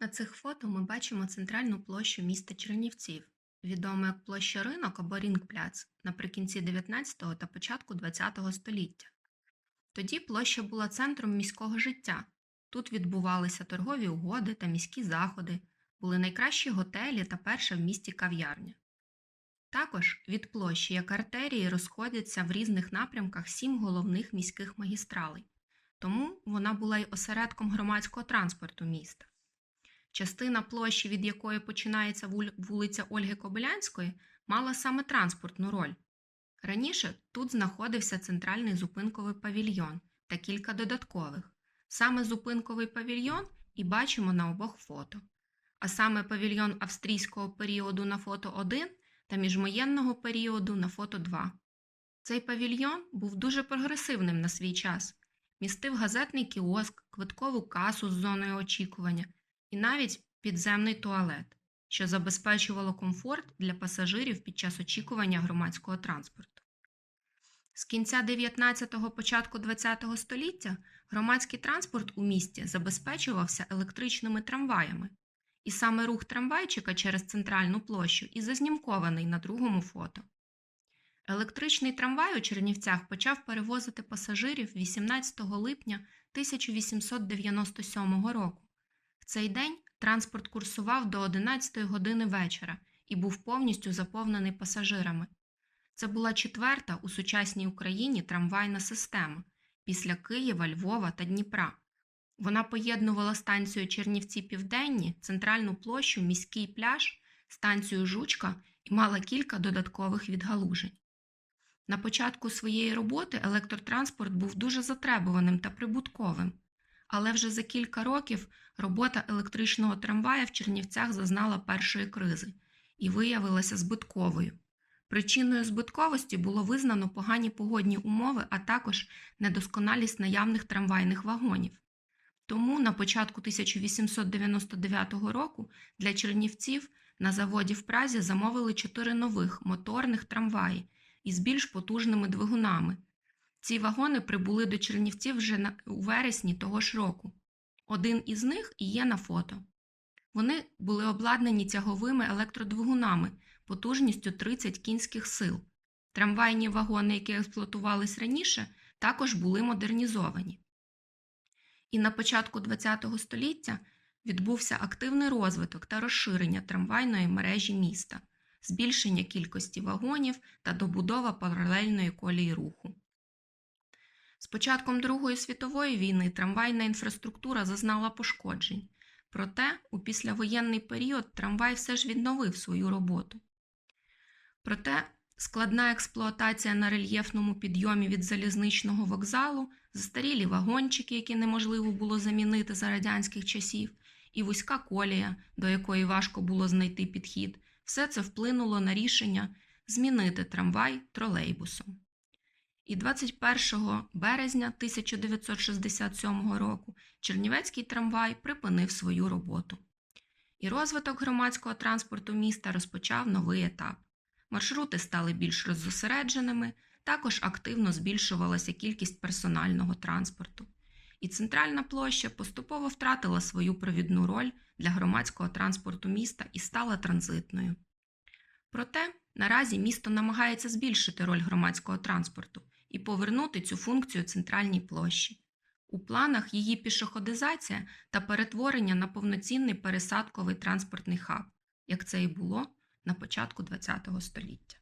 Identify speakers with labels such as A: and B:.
A: На цих фото ми бачимо центральну площу міста Чернівців, відому як площа Ринок або Рінгпляц наприкінці 19 та початку 20 століття. Тоді площа була центром міського життя. Тут відбувалися торгові угоди та міські заходи, були найкращі готелі та перша в місті кав'ярня. Також від площі як артерії розходяться в різних напрямках сім головних міських магістралей, тому вона була й осередком громадського транспорту міста. Частина площі, від якої починається вулиця Ольги Кобилянської, мала саме транспортну роль. Раніше тут знаходився центральний зупинковий павільйон та кілька додаткових. Саме зупинковий павільйон і бачимо на обох фото. А саме павільйон австрійського періоду на фото 1 та міжвоєнного періоду на фото 2. Цей павільйон був дуже прогресивним на свій час. Містив газетний кіоск, квиткову касу з зоною очікування і навіть підземний туалет, що забезпечувало комфорт для пасажирів під час очікування громадського транспорту. З кінця 19-го початку 20-го століття громадський транспорт у місті забезпечувався електричними трамваями, і саме рух трамвайчика через центральну площу і зазнімкований на другому фото. Електричний трамвай у Чернівцях почав перевозити пасажирів 18 липня 1897 року. Цей день транспорт курсував до 11 години вечора і був повністю заповнений пасажирами. Це була четверта у сучасній Україні трамвайна система після Києва, Львова та Дніпра. Вона поєднувала станцію Чернівці Південні, центральну площу, міський пляж, станцію Жучка і мала кілька додаткових відгалужень. На початку своєї роботи електротранспорт був дуже затребуваним та прибутковим, але вже за кілька років робота електричного трамвая в Чернівцях зазнала першої кризи і виявилася збитковою. Причиною збитковості було визнано погані погодні умови, а також недосконалість наявних трамвайних вагонів. Тому на початку 1899 року для чернівців на заводі в Празі замовили чотири нових моторних трамваї із більш потужними двигунами. Ці вагони прибули до Чернівців вже на- у вересні того ж року. Один із них і є на фото. Вони були обладнані тяговими електродвигунами потужністю 30 кінських сил. Трамвайні вагони, які експлуатувались раніше, також були модернізовані. І на початку ХХ століття відбувся активний розвиток та розширення трамвайної мережі міста, збільшення кількості вагонів та добудова паралельної колії руху. З початком Другої світової війни трамвайна інфраструктура зазнала пошкоджень, проте у післявоєнний період трамвай все ж відновив свою роботу. Проте складна експлуатація на рельєфному підйомі від залізничного вокзалу, застарілі вагончики, які неможливо було замінити за радянських часів, і вузька колія, до якої важко було знайти підхід, все це вплинуло на рішення змінити трамвай тролейбусом. І 21 березня 1967 року Чернівецький трамвай припинив свою роботу. І розвиток громадського транспорту міста розпочав новий етап. Маршрути стали більш роззосередженими, також активно збільшувалася кількість персонального транспорту. І центральна площа поступово втратила свою провідну роль для громадського транспорту міста і стала транзитною. Проте наразі місто намагається збільшити роль громадського транспорту і повернути цю функцію центральній площі. У планах її пішоходизація та перетворення на повноцінний пересадковий транспортний хаб, як це і було на початку ХХ століття.